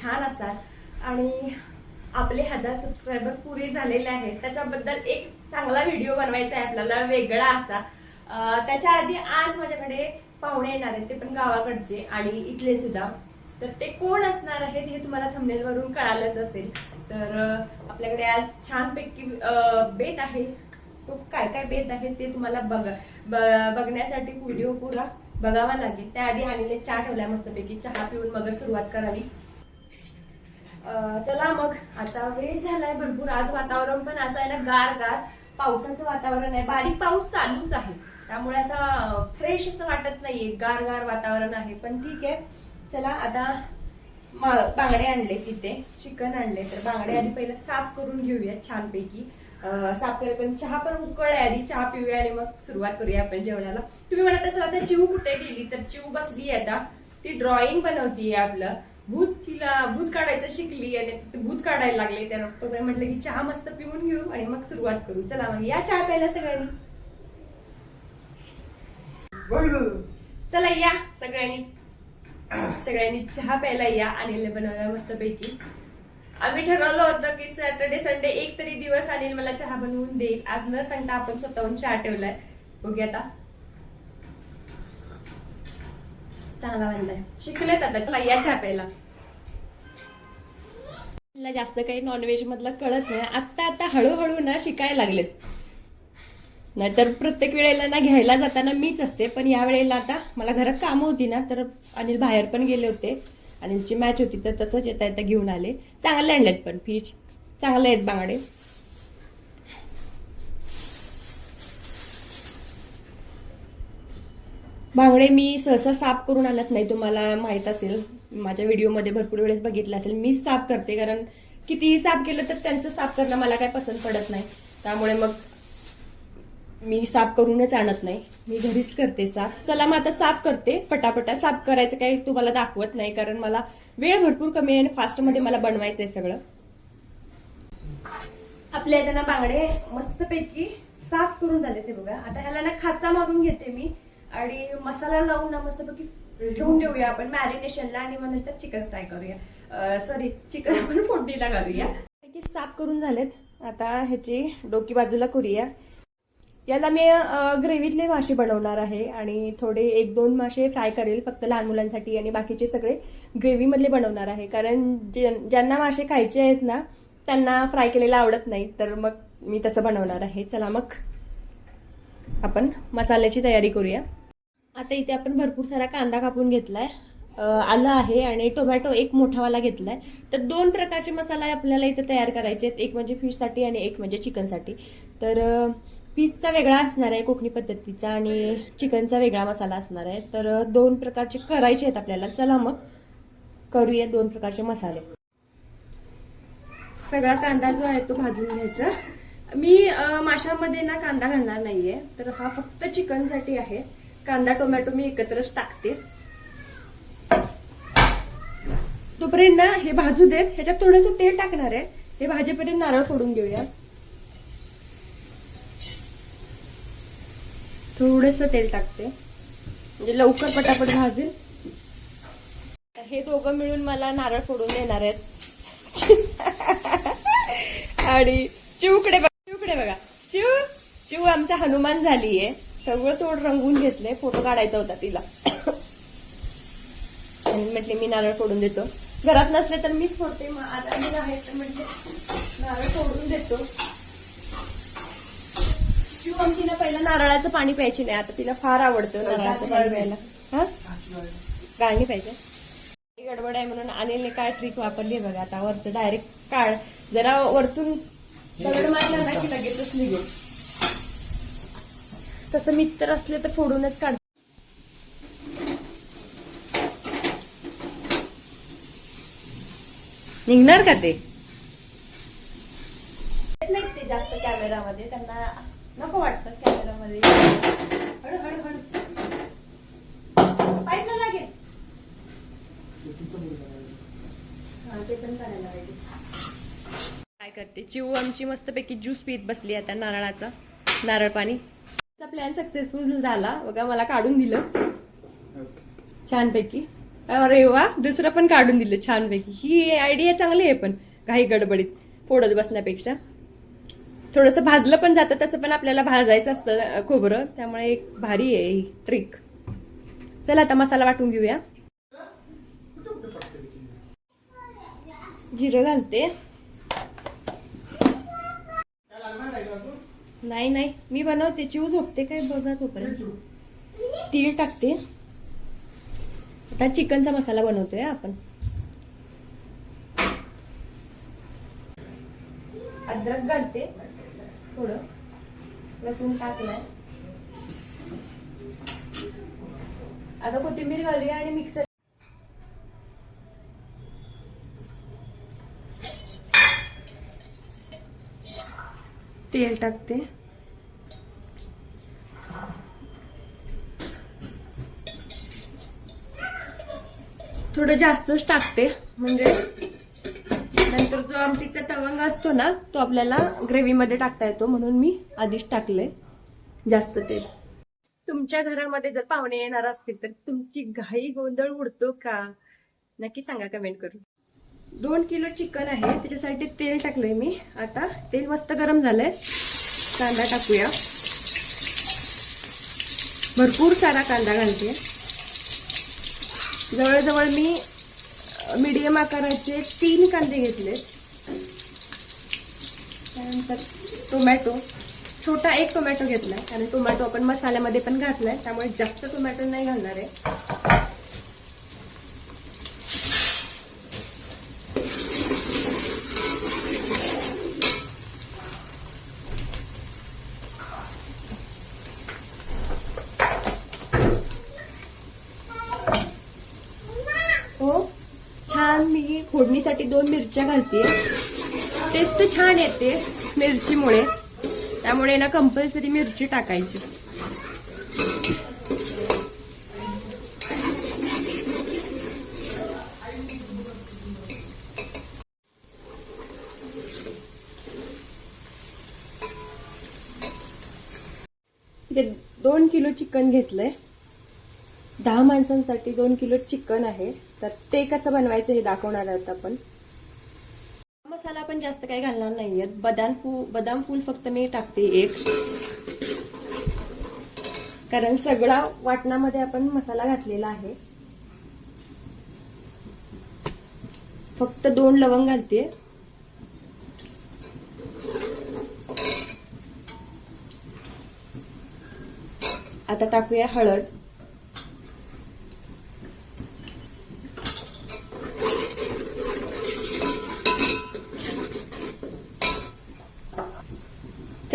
छान असाल. आणि आपले हजार सबस्क्रायबर पुरे झालेले आहेत. त्याच्याबद्दल एक चांगला व्हिडिओ बनवायचा आहे आपल्याला वेगळा असा. त्याच्या आधी आज माझ्याकडे पाहुणे येणार आहेत ते पण गावाकडचे आणि इथले सुद्धा. तर ते कोण असणार आहेत हे तुम्हाला थंबनेल वरून कळालंच असेल. तर आपल्याकडे आज छानपैकी बेत आहे. तो काय काय बेत आहे ते तुम्हाला बघ ब- बघण्यासाठी व्हिडिओ पुरा बघावा लागेल. त्याआधी अनिलने चहा ठेवला मस्तपैकी. चहा पिऊन मग सुरुवात करावी. चला मग. आता वेळ झालाय भरपूर. आज वातावरण पण असं आहे ना गार गार पावसाचं वातावरण आहे. बारीक पाऊस चालूच आहे. त्यामुळे असं फ्रेश असं वाटत नाहीये. गार गार वातावरण आहे. पण ठीक आहे. चला आता बांगडे आणले तिथे. चिकन आणले. तर बांगडे आधी पहिले साफ करून घेऊया छानपैकी. साफ करे पण चहा पण उकळलाय आधी. चहा पिऊया आणि मग सुरुवात करूया आपण जेवणाला. तुम्ही म्हणत असाल आता चिऊ कुठे गेली? तर चिऊ बसली आता. ती ड्रॉइंग बनवतीये आपलं. भूत तिला भूत काढायचं शिकली आणि ते भूत काढायला लागले. तर तोपर्यंत म्हटलं की चहा मस्त पिऊन घेऊ आणि मग सुरुवात करू. चला मग या चहा प्यायला सगळ्यांनी. चला या सगळ्यांनी. सगळ्यांनी चहा प्यायला या अनिलने बनवला मस्तपैकी. आम्ही ठरवलं होतं की सॅटर्डे संडे एक तरी दिवस अनिल मला चहा बनवून देईल. आज न सांगता आपण स्वतःहून चहा ठेवलाय. बघूया आता. चांगला बनलाय शिकलेत आता चला या मला जास्त काही नॉनव्हेज मधलं कळत नाही. आता आता हळूहळू ना शिकायला लागलेत. नाहीतर प्रत्येक वेळेला ना घ्यायला जाताना मीच असते. पण या वेळेला आता मला घरात कामं होती ना तर अनिल बाहेर पण गेले होते. अनिलची मॅच होती तर तसंच येता येता घेऊन आले. चांगले आणलेत पण फिश चांगले आहेत बांगडे. बांगडे मी सहसा साफ करून आणत नाही तुम्हाला माहीत असेल. माझ्या व्हिडिओमध्ये भरपूर वेळेस बघितलं असेल. मी साफ करते कारण कितीही साफ केलं तर त्यांचं साफ करणं मला काय पसंत पडत नाही. त्यामुळे मग मी साफ करूनच आणत नाही. मी घरीच करते साफ. चला मग आता साफ करते. पटापटा साफ करायचं काही तुम्हाला दाखवत नाही कारण मला वेळ भरपूर कमी आहे आणि फास्टमध्ये मला बनवायचं आहे सगळं. आपल्या इथं बांगडे मस्तपैकी साफ करून झाले ते बघा. आता ह्याला ना खाचा मारून घेते मी. आणि मसाला लावून ना मस्तपैकी ठेवून देऊया आपण मॅरिनेशनला आणि मग नंतर चिकन फ्राय करूया. सॉरी चिकन आपण फोडणीला घालूया. साफ करून झालेत. आता ह्याची डोकी बाजूला करूया. याला मी ग्रेव्हीतले मासे बनवणार आहे आणि थोडे एक दोन मासे फ्राय करेल फक्त लहान मुलांसाठी आणि बाकीचे सगळे ग्रेव्ही मधले बनवणार आहे. कारण जे- ज्यांना मासे खायचे आहेत ना त्यांना फ्राय केलेलं आवडत नाही. तर मग मी तसं बनवणार आहे. चला मग. आपण मसाल्याची तयारी करूया. आता इथे आपण भरपूर सारा कांदा कापून घेतलाय. आहे आलं आहे आणि टोमॅटो एक मोठावाला घेतलाय. तर दोन प्रकारचे मसाला आपल्याला इथे तयार करायचे आहेत. एक म्हणजे फिशसाठी आणि एक म्हणजे चिकनसाठी. तर फिशचा वेगळा असणार आहे कोकणी पद्धतीचा आणि चिकनचा वेगळा मसाला असणार आहे. तर दोन प्रकारचे करायचे आहेत आपल्याला. चला मग करूया दोन प्रकारचे मसाले. सगळा कांदा जो आहे तो भाजून घ्यायचा. मी माशामध्ये ना कांदा घालणार नाहीये. तर हा फक्त चिकनसाठी आहे. कांदा टोमॅटो मी एकत्रच टाकते. तोपर्यंत ना हे भाजू देत. ह्याच्यात थोडंसं तेल टाकणार आहे. हे भाजीपर्यंत नारळ फोडून घेऊया. थोडस तेल टाकते. म्हणजे लवकर पटापट भाजेल. हे दोघं मिळून मला नारळ फोडून देणार आहेत. आणि चिवकडे बघा चिवकडे बघा. चिव चिव आमचा हनुमान झालीये. सगळं तोड रंगून घेतलंय फोटो काढायचा होता तिला. आणि म्हटले मी नारळ फोडून देतो. घरात नसले तर मीच फोडते मग आता मी आहे तर म्हटले. नारळ फोडून देतो. चिव आमची ना पहिलं नारळाचं पाणी प्यायची नाही. आता तिला फार आवडतं नारळाचं पाणी प्यायला. हा? गाळणी पाहिजे. गडबड आहे म्हणून अनिलने काय ट्रिक वापरली बघा. आता वरचं डायरेक्ट काढ. जरा वरतून दगड मारला ना की लगेचच निघेल तसं मित्र असले तर फोडूनच काढ निघणार का ते? नाही ते जास्त कॅमेरामध्ये त्यांना नको वाटतं कॅमेरामध्ये हळू हळू हळू पाईप ना लागेल हा, ते पण करायला पाहिजे काय करते. चिऊ आमची मस्तपैकी ज्यूस पीत बसली आता नारळाचा. नारळ पाणी. प्लॅन सक्सेसफुल झाला. बघा मला काढून दिलं. छानपैकी. अरे वा दुसरं पण काढून दिलं छानपैकी. ही आयडिया चांगली आहे पण काही गडबडीत फोडत बसण्यापेक्षा. थोडंसं भाजलं पण जातं तसं पण आपल्याला भाजायचं असतं खोबरं. त्यामुळे एक भारी आहे ही ट्रिक चला आता मसाला वाटून घेऊया. जिरं घालते. नाही नाही. मी बनवते. चिव झोपते काय बघा तोपर्यंत. तीळ टाकते. आता चिकनचा मसाला बनवतोय आपण. अद्रक घालते. थोडं. लसूण टाकलाय. आता कोथिंबीर घालूया आणि मिक्सर तेल टाकते. थोडं जास्तच टाकते म्हणजे नंतर जो आमटीचा तवंग असतो ना तो आपल्याला ग्रेव्हीमध्ये टाकता येतो म्हणून मी आधीच टाकले जास्त तेल. तुमच्या घरामध्ये जर पाहुणे येणार असतील तर तुमची घाई गोंधळ उडतो का? नक्की सांगा कमेंट करून. दोन किलो चिकन आहे त्याच्यासाठी तेल टाकलंय मी. आता तेल मस्त गरम झालंय. कांदा टाकूया. भरपूर सारा कांदा घालते. जवळजवळ मी मीडियम आकाराचे तीन कांदे घेतले त्यानंतर टोमॅटो छोटा एक टोमॅटो घेतलाय. कारण टोमॅटो आपण मसाल्यामध्ये पण घातलाय. त्यामुळे जास्त टोमॅटो नाही घालणार आहे हो छान मी फोडणीसाठी दोन मिरच्या घालते टेस्ट छान येते मिरचीमुळे. त्यामुळे ना कंपल्सरी मिरची टाकायची. दोन किलो चिकन घेतलंय. दहा माणसांसाठी दोन किलो चिकन आहे तर ते कसं बनवायचं हे दाखवणार आहोत आपण. मसाला पण जास्त काही घालणार नाहीये. बदाम फू बदाम फूल फक्त मी टाकते एक. कारण सगळा वाटणामध्ये आपण मसाला घातलेला आहे. फक्त दोन लवंग घालते. आता टाकूया हळद.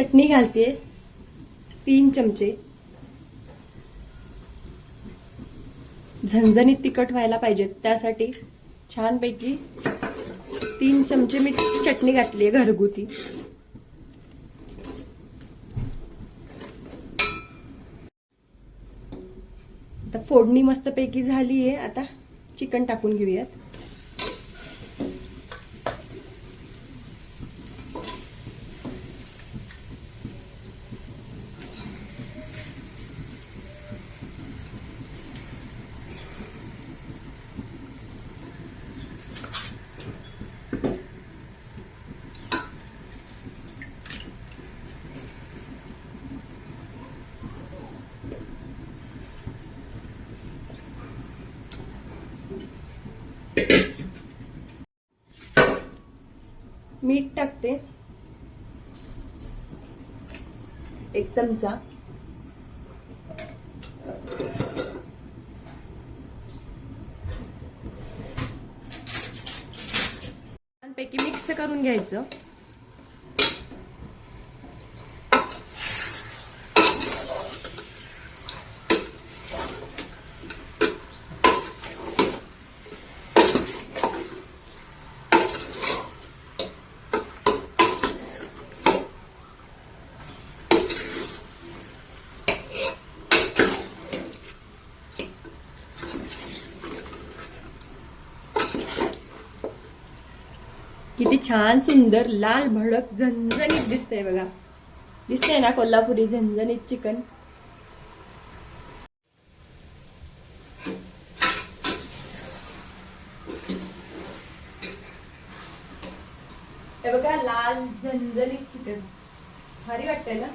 चटणी घालते. तीन चमचे. झणझणीत तिखट व्हायला पाहिजे. त्यासाठी छानपैकी तीन चमचे मी चटणी घातली आहे घरगुती. आता फोडणी मस्तपैकी झाली आहे. आता चिकन टाकून घेऊयात मीठ टाकते एक चमचा पैकी मिक्स करून घ्यायचं. छान सुंदर लाल भडक झणझणीत दिसतंय बघा. दिसतंय ना कोल्हापुरी झणझणीत चिकन? हे बघा लाल झणझणीत चिकन. भारी वाटतंय ना?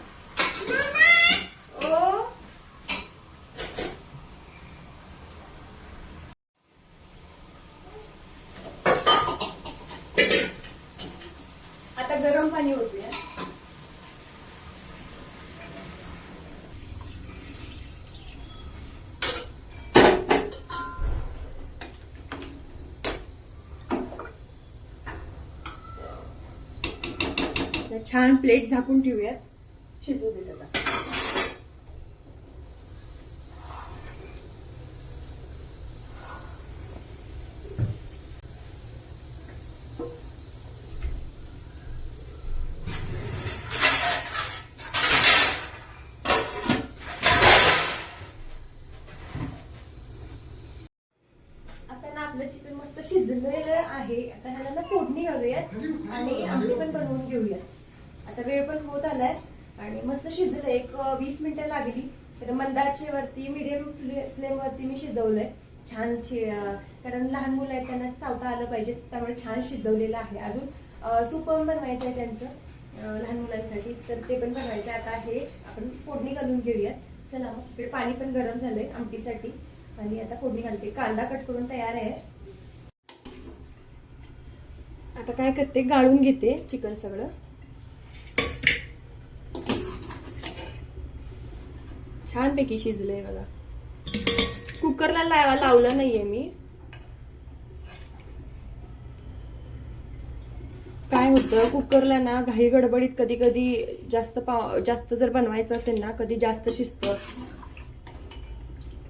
छान प्लेट झाकून ठेवूयात. शिजू देत आता ना आपलं चिकन मस्त शिजलेलं आहे आता ह्याला ना फोडणी घालूयात आणि आमटी पण बनवून घेऊयात आता वेळ पण होत आलाय आणि मस्त शिजलं एक वीस मिनिटं लागली. तर मंदाचे वरती मिडियम फ्लेम वरती मी शिजवलंय. छान शि- कारण लहान मुलं आहेत त्यांना चावता आलं पाहिजे. त्यामुळे छान शिजवलेलं आहे. अजून सूप पण बनवायचं आहे त्यांचं लहान मुलांसाठी. तर ते पण बनवायचं आहे आता हे आपण फोडणी घालून घेऊयात. चला मग. इकडे पाणी पण गरम झालंय आमटीसाठी. आणि आता फोडणी घालते. कांदा कट करून तयार आहे. आता काय करते? गाळून घेते चिकन सगळं. छानपैकी शिजलंय बघा. कुकरला लावा लावलं नाहीये मी. काय होतं कुकरला ना घाई गडबडीत कधी कधी जास्त पाव जास्त जर बनवायचं असेल ना कधी जास्त शिजतं.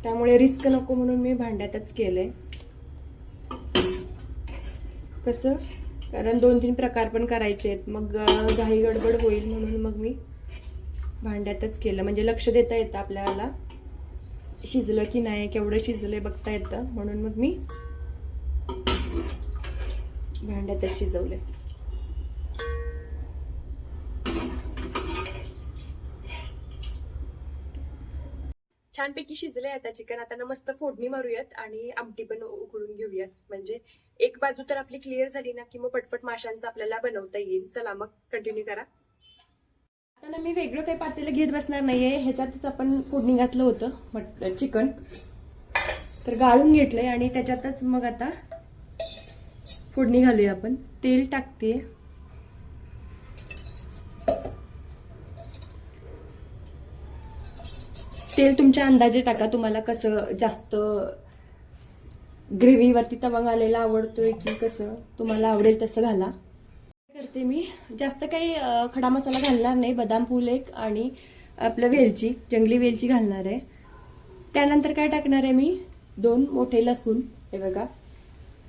त्यामुळे रिस्क नको म्हणून मी भांड्यातच केलंय. कसं? कारण दोन तीन प्रकार पण करायचे आहेत. मग घाई गडबड होईल म्हणून मग मी भांड्यातच केलं. म्हणजे लक्ष देता येतं आपल्याला. शिजलं की नाही केवढं शिजलंय बघता येतं. म्हणून मग मी भांड्यातच शिजवले छानपैकी शिजले आता चिकन. आता ना मस्त फोडणी मारूयात आणि आमटी पण उकळून घेऊयात. म्हणजे एक बाजू तर आपली क्लिअर झाली ना की मग पटपट माशांचं आपल्याला बनवता येईल. चला मग कंटिन्यू करा. आता मी वेगळं काही पातेलं घेत बसणार नाहीये. ह्याच्यातच आपण फोडणी घातलं होतं मट चिकन. तर गाळून घेतलंय आणि त्याच्यातच मग आता फोडणी घालूया आपण. तेल टाकते. तेल तुमच्या अंदाजे टाका. तुम्हाला कसं जास्त ग्रेव्हीवरती तवंग आलेला आवडतोय की कसं? तुम्हाला आवडेल तसं घाला. करते मी. जास्त काही खडा मसाला घालणार नाही. बदाम फूल एक आणि आपलं वेलची जंगली वेलची घालणार आहे. त्यानंतर काय टाकणार आहे मी? दोन मोठे लसूण. हे बघा.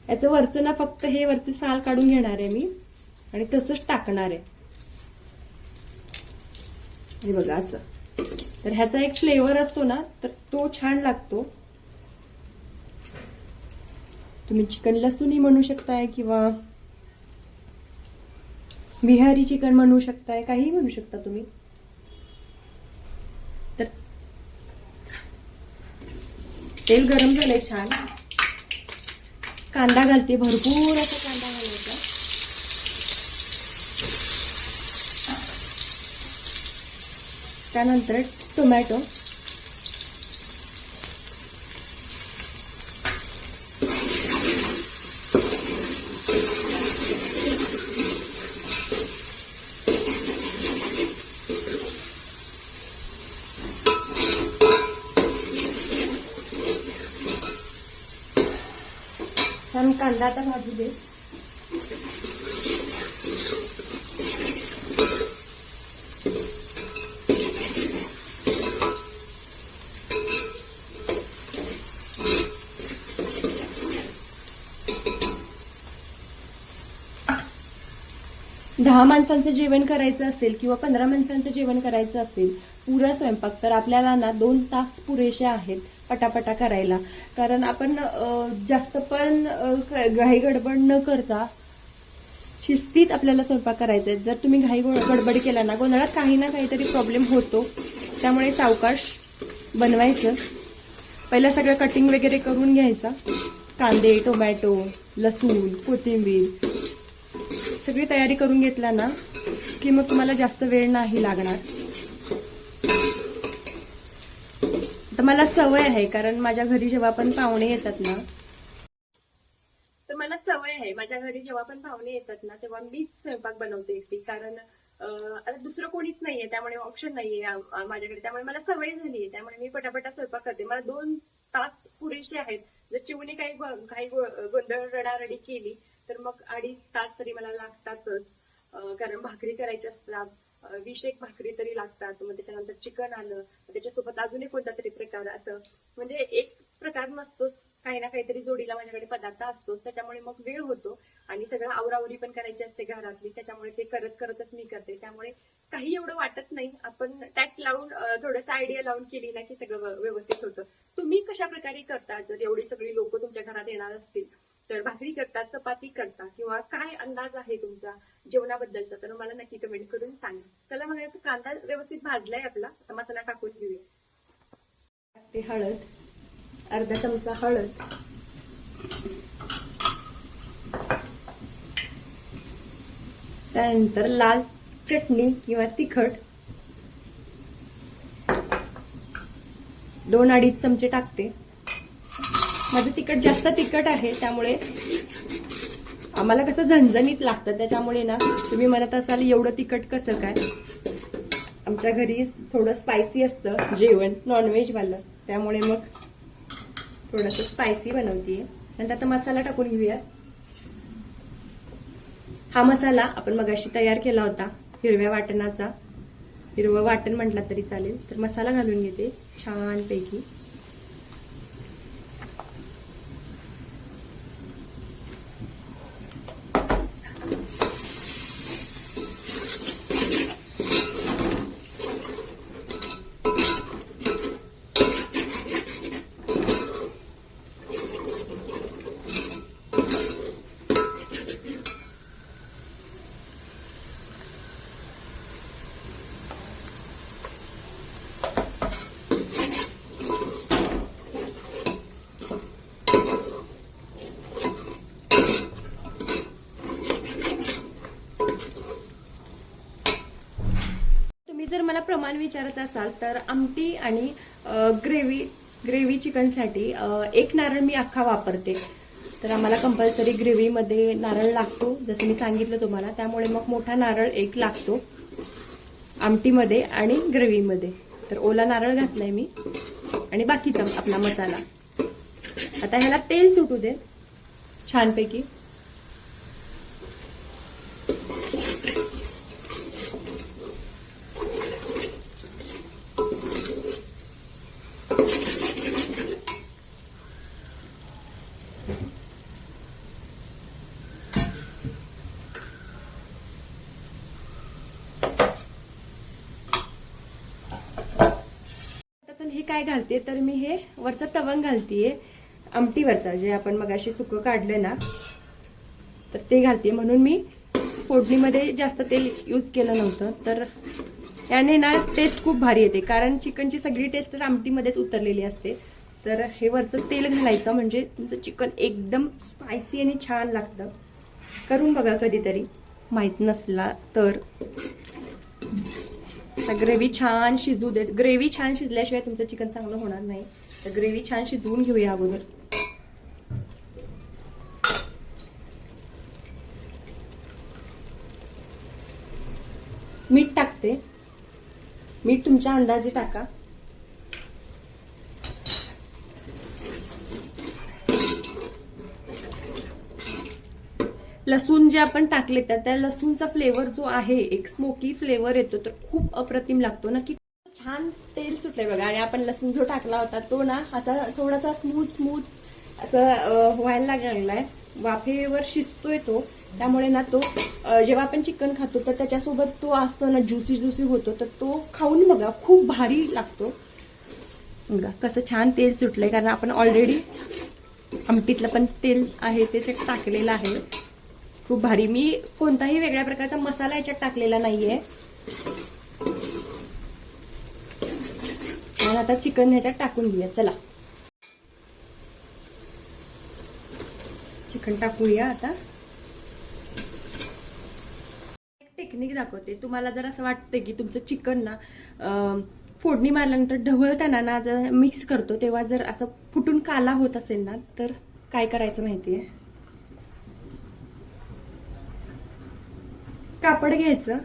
याचं वरचं ना फक्त हे वरचं साल काढून घेणार आहे मी. आणि तसंच टाकणार आहे. हे बघा असं. तर ह्याचा एक फ्लेवर असतो ना तर तो छान लागतो. तुम्ही चिकन लसूणही म्हणू शकताय किंवा बिहारी चिकन म्हणू शकताय काही म्हणू शकता तुम्ही. तर तेल गरम झालंय छान. कांदा घालते भरपूर असा कांदा घालायचा. त्यानंतर टोमॅटो छान कांदा आता भाजू दे. दहा माणसांचं जेवण करायचं असेल किंवा पंधरा माणसांचं जेवण करायचं असेल पुरा स्वयंपाक. तर आपल्याला ना दोन तास पुरेसे आहेत. पटापटा करायला. कारण आपण जास्त पण घाई गडबड न करता शिस्तीत आपल्याला स्वयंपाक करायचा आहे. जर तुम्ही घाई गडबड केला ना गोंधळात काही ना काहीतरी प्रॉब्लेम होतो. त्यामुळे सावकाश बनवायचं. पहिला सगळं कटिंग वगैरे करून घ्यायचा. कांदे टोमॅटो लसूण कोथिंबीर सगळी तयारी करून घेतला ना की मग तुम्हाला जास्त वेळ नाही लागणार. तर मला सवय आहे कारण माझ्या घरी जेव्हा पण पाहुणे येतात ना तर मला सवय आहे माझ्या घरी जेव्हा पण पाहुणे येतात ना तेव्हा मीच स्वयंपाक बनवते एकटी. कारण आता दुसरं कोणीच नाहीये त्यामुळे ऑप्शन नाहीये माझ्याकडे. त्यामुळे मला सवय झाली आहे त्यामुळे मी पटापटा स्वयंपाक करते. मला दोन तास पुरेसे आहेत. जर चिवणी काही काही गोंधळ रडारडी केली तर मग अडीच तास तरी मला लागतातच. कारण भाकरी करायची असतात. वीस एक भाकरी तरी लागतात मग त्याच्यानंतर चिकन आलं त्याच्यासोबत अजून एक कोणता तरी प्रकार असं. म्हणजे एक प्रकार नसतोच काही ना काहीतरी जोडीला माझ्याकडे पदार्थ असतोच त्याच्यामुळे मग वेळ होतो. आणि सगळं आवरावरी पण करायची असते घरातली त्याच्यामुळे ते करत करतच मी करते. त्यामुळे काही एवढं वाटत नाही. आपण टॅक लावून अं, थोडंसं आयडिया लावून केली ना की सगळं व्यवस्थित होतं. तुम्ही कशा प्रकारे करता? जर एवढी सगळी लोक तुमच्या घरात येणार असतील तर भाकरी करता चपाती करता किंवा काय अंदाज आहे तुमचा जेवणाबद्दलचा? तर मला नक्की कमेंट करून सांगा. चला मग आता कांदा व्यवस्थित भाजलाय आपला. आता मसाला टाकून घेऊया. टाकते हळद अर्धा चमचा हळद. त्यानंतर लाल चटणी किंवा तिखट. दोन अडीच चमचे टाकते. माझं तिखट जास्त तिखट आहे त्यामुळे आम्हाला कसं झणझणीत लागतं त्याच्यामुळे ना तुम्ही म्हणत असाल एवढं तिखट कसं काय? आमच्या घरी थोडं स्पायसी असतं जेवण नॉनव्हेज वालं. त्यामुळे मग थोडंसं स्पायसी बनवतीये. नंतर आता मसाला टाकून घेऊया. हा मसाला आपण मगाशी तयार केला होता हिरव्या वाटणाचा. हिरवं वाटण म्हटलं तरी चालेल. तर मसाला घालून घेते छानपैकी तुम्ही सामान विचारत असाल तर आमटी आणि ग्रेव्ही ग्रेव्ही चिकनसाठी एक नारळ मी अख्खा वापरते. तर आम्हाला कंपल्सरी ग्रेव्हीमध्ये नारळ लागतो जसं मी सांगितलं तुम्हाला. त्यामुळे मग मोठा नारळ एक लागतो आमटीमध्ये आणि ग्रेव्हीमध्ये. तर ओला नारळ घातलाय मी. आणि बाकीचा आपला मसाला. आता ह्याला तेल सुटू दे छानपैकी. हे काय घालते तर मी हे वरचा तवंग घालतीये आमटीवरचा जे आपण मगाशी सुकं काढलं ना तर ते घालते म्हणून मी फोडणीमध्ये जास्त तेल यूज केलं नव्हतं. तर याने ना टेस्ट खूप भारी येते. कारण चिकनची सगळी टेस्ट तर आमटीमध्येच उतरलेली असते. तर हे वरचं तेल घालायचं म्हणजे तुमचं चिकन एकदम स्पायसी आणि छान लागतं. करून बघा कधीतरी. माहीत नसला तर. आता ग्रेव्ही छान शिजू देत ग्रेव्ही छान शिजल्याशिवाय तुमचं चिकन चांगलं होणार नाही. तर ग्रेव्ही छान शिजवून घेऊया अगोदर. मीठ टाकते. मीठ तुमच्या अंदाजे टाका. लसूण जे आपण टाकले तर त्या लसूणचा फ्लेवर जो आहे एक स्मोकी फ्लेवर येतो तर खूप अप्रतिम लागतो. ना की छान तेल सुटले बघा आणि आपण लसूण जो टाकला होता तो ना असा थोडासा स्मूथ स्मूथ असं व्हायला लागलाय. वाफेवर शिजतोय तो. त्यामुळे ना तो जेव्हा आपण चिकन खातो तर त्याच्यासोबत तो असतो ना ज्युसी ज्युसी होतो. तर तो खाऊन बघा खूप भारी लागतो. बघा कसं छान तेल सुटलंय कारण आपण ऑलरेडी आमटीतलं पण तेल आहे ते टाकलेलं आहे. खूप भारी. मी कोणताही वेगळ्या प्रकारचा मसाला याच्यात टाकलेला नाहीये. आणि आता चिकन ह्याच्यात टाकून घेऊया. चला. चिकन टाकूया आता. टेक्निक दाखवते. तुम्हाला जर असं वाटतं की तुमचं चिकन ना फोडणी मारल्यानंतर ढवळताना ना जर मिक्स करतो तेव्हा जर असं फुटून काला होत असेल ना तर काय करायचं माहितीये? कापड घ्यायचं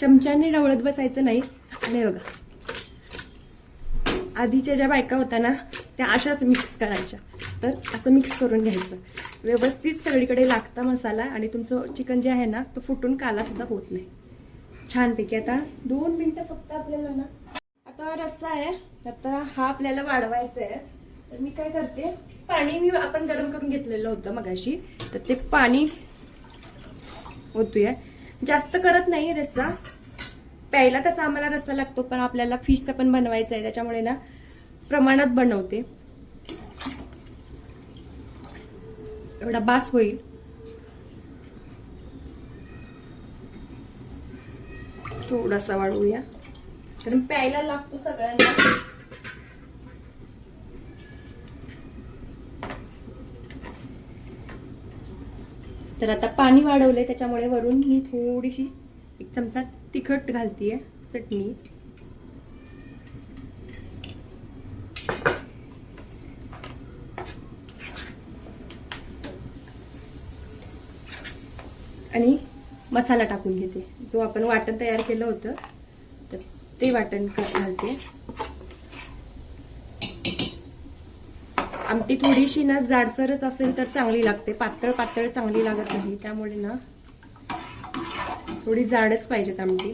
चमच्याने ढवळत बसायचं नाही. आणि बघा. आधीच्या ज्या बायका होत्या ना त्या अशाच मिक्स करायच्या. तर असं मिक्स करून घ्यायचं. व्यवस्थित सगळीकडे लागता मसाला आणि तुमचं चिकन जे आहे ना तो फुटून काला सुद्धा होत नाही. छानपैकी. आता दोन मिनिटं फक्त आपल्याला ना आता रस्सा आहे तर हा आपल्याला वाढवायचा आहे. तर मी काय करते पाणी मी आपण गरम करून घेतलेलं होतं मगाशी. तर ते पाणी ओतूया. जास्त करत नाही रस्सा. प्यायला तसा आम्हाला रस्सा लागतो पण आपल्याला फिशचा पण बनवायचा आहे त्याच्यामुळे ना प्रमाणात बनवते. एवढा बास होईल. थोडासा वाढवूया. कारण प्यायला लागतो सगळ्यांना. तर आता पाणी वाढवलंय त्याच्यामुळे वरून मी थोडीशी एक चमचा तिखट घालतीये चटणी. आणि मसाला टाकून घेते. जो आपण वाटण तयार केलं होतं तर ते वाटण घालते. आमटी थोडीशी ना जाडसरच असेल तर चांगली लागते. पातळ पातळ चांगली लागत नाही. त्यामुळे ना थोडी जाडच पाहिजेत आमटी.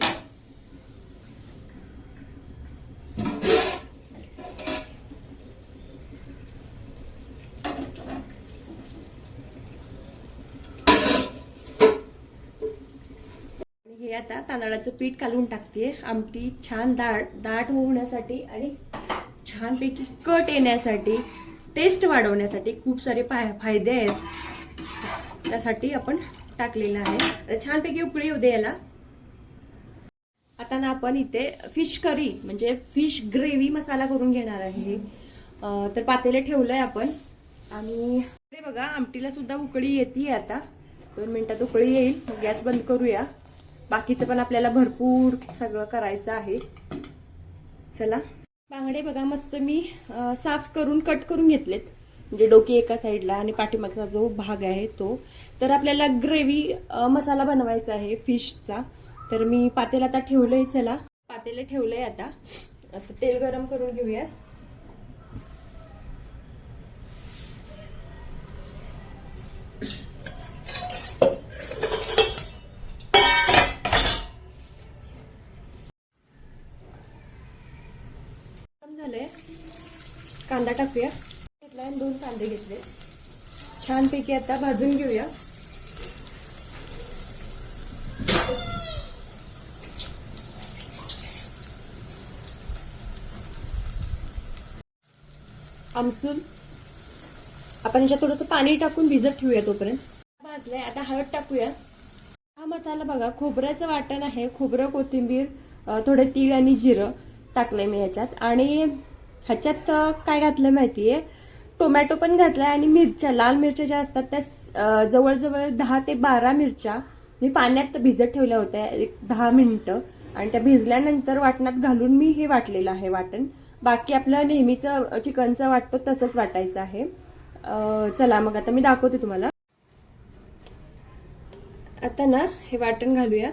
आणि हे आता तांदळाचं पीठ कालवून टाकते आमटी छान दाट दाट होण्यासाठी आणि छानपैकी कट येण्यासाठी टेस्ट वाढवण्यासाठी खूप सारे फाय फायदे आहेत. त्यासाठी आपण टाकलेलं आहे. छानपैकी उकळी येऊ दे याला. आता ना आपण इथे फिश करी म्हणजे फिश ग्रेव्ही मसाला करून घेणार आहे. तर पातेले ठेवलंय आपण. आणि बघा आमटीला सुद्धा उकळी येते आता. दोन मिनिटात उकळी येईल. गॅस बंद करूया. बाकीचं पण आपल्याला भरपूर सगळं करायचं आहे. चला. बांगडे बघा मस्त मी साफ करून कट करून घेतलेत. म्हणजे डोकी एका साईडला आणि पाठीमागचा जो भाग आहे तो. तर आपल्याला ग्रेव्ही मसाला बनवायचा आहे फिशचा. तर मी पातेला आता ठेवलंय चला. पातेला ठेवलंय आता. आता तेल गरम करून घेऊया गरम झालंय कांदा टाकूया. घेतला आणि दोन कांदे घेतले. छानपैकी आता भाजून घेऊया. आमसूल आपण याच्यात थोडंसं पाणी टाकून भिजत ठेवूया तोपर्यंत. भाजलंय. आता हळद टाकूया. हा मसाला बघा खोबऱ्याचं वाटण आहे. खोबरं कोथिंबीर थोडं थोडे तीळ आणि जिरं टाकलंय मी याच्यात. आणि ह्याच्यात काय घातलं माहितीये? टोमॅटो पण घातलाय आणि मिरच्या लाल मिरच्या ज्या असतात त्या जवळजवळ दहा ते बारा मिरच्या मी पाण्यात भिजत ठेवल्या होत्या एक दहा मिनिटं. आणि त्या भिजल्यानंतर वाटणात घालून मी हे वाटलेलं आहे वाटण. बाकी आपलं नेहमीचं चिकनचं वाटतो तसंच वाटायचं आहे. चला मग आता मी दाखवते तुम्हाला. आता ना हे वाटण घालूया.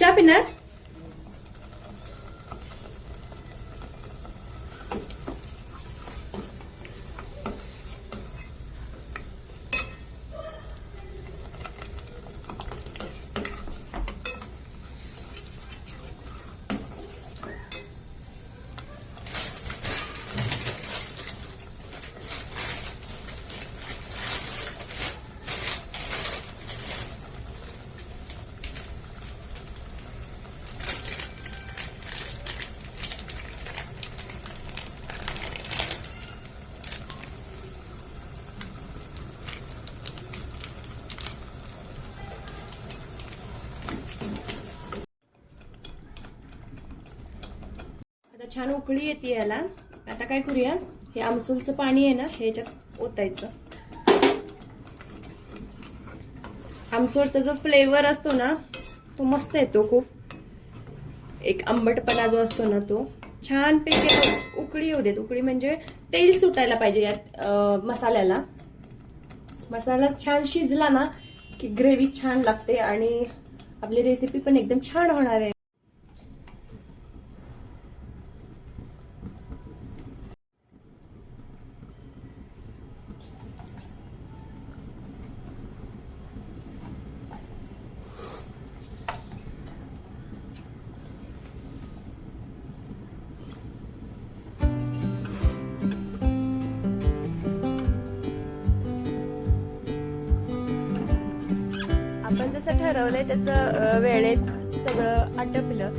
चहा पिणार उकळी येते याला. आता काय करूया? हे आमसूलचं पाणी आहे ना ह्याच्यात ओतायचं. आमसूलचा जो फ्लेवर असतो ना तो मस्त येतो खूप. एक आंबटपणा जो असतो ना तो छान पैकी उकळी येऊ देत. उकळी म्हणजे तेल सुटायला पाहिजे यात मसाल्याला. मसाला छान शिजला ना की ग्रेव्ही छान लागते आणि आपली रेसिपी पण एकदम छान होणार आहे. तसं वेळेत सगळं आटपलं.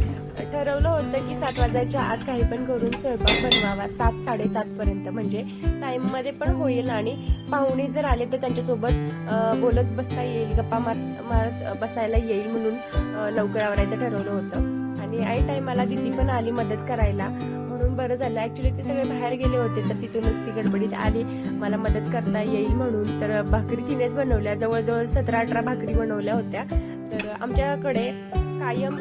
ठरवलं होतं की सात वाजायच्या आत काही पण करून स्वयंपाक बनवावा. सात साडेसात पर्यंत. म्हणजे टाइममध्ये पण होईल आणि पाहुणे जर आले तर त्यांच्यासोबत बोलत बसता येईल गप्पा मार मारत बसायला येईल म्हणून लवकर आवरायचं ठरवलं होतं. आणि आई टायमाला दिदी पण आली मदत करायला. म्हणून बरं झालं. ऍक्च्युली ते सगळे बाहेर गेले होते तर तिथूनच ती गडबडीत आली. मला मदत करता येईल म्हणून. तर भाकरी तिनेच बनवल्या. जवळजवळ सतरा अठरा भाकरी बनवल्या होत्या. तर आमच्याकडे कायम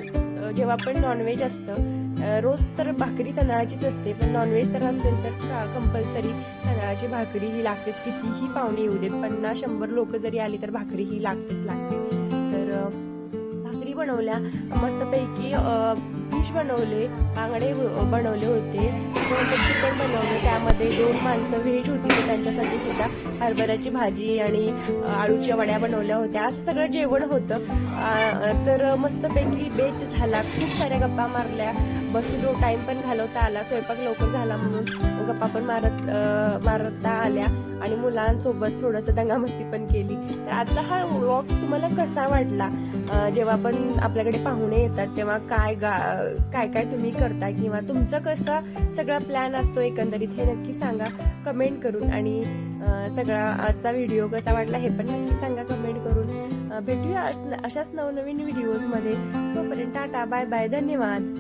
जेव्हा पण नॉनव्हेज असतं रोज तर भाकरी तांदळाचीच असते पण नॉनव्हेज तर असेल तर कंपल्सरी तांदळाची भाकरी ही लागतेच कितीही पाहुणे येऊ देत पन्नास शंभर लोक जरी आली तर भाकरी ही लागतेच लागते. तर भाकरी बनवल्या मस्तपैकी फिश बनवले बांगडे बनवले होते. त्याच्यानंतर चिकन बनवलं? त्यामध्ये दोन माणसं व्हेज होती त्यांच्यासाठी सुद्धा हरभऱ्याची भाजी आणि आळूच्या वड्या बनवल्या होत्या. असं सगळं जेवण होतं. तर मस्तपैकी बेच झाला. खूप साऱ्या गप्पा मारल्या. बसलो टाइम पण घालवता आला. स्वयंपाक लवकर झाला म्हणून गप्पा पण मारत मारता आल्या. आणि मुलांसोबत थोडंसं दंगामस्ती पण केली. आजचा हा व्लॉग तुम्हाला कसा वाटला? जेव्हा पण आपल्याकडे पाहुणे येतात तेव्हा काय गा काय काय तुम्ही करता? किंवा तुमचं कसा सगळा प्लॅन असतो एकंदरीत हे नक्की सांगा कमेंट करून. आणि सगळा आजचा व्हिडिओ कसा वाटला हे पण नक्की सांगा कमेंट करून. भेटूया अशाच नवनवीन व्हिडिओजमध्ये तोपर्यंत टाटा बाय बाय धन्यवाद.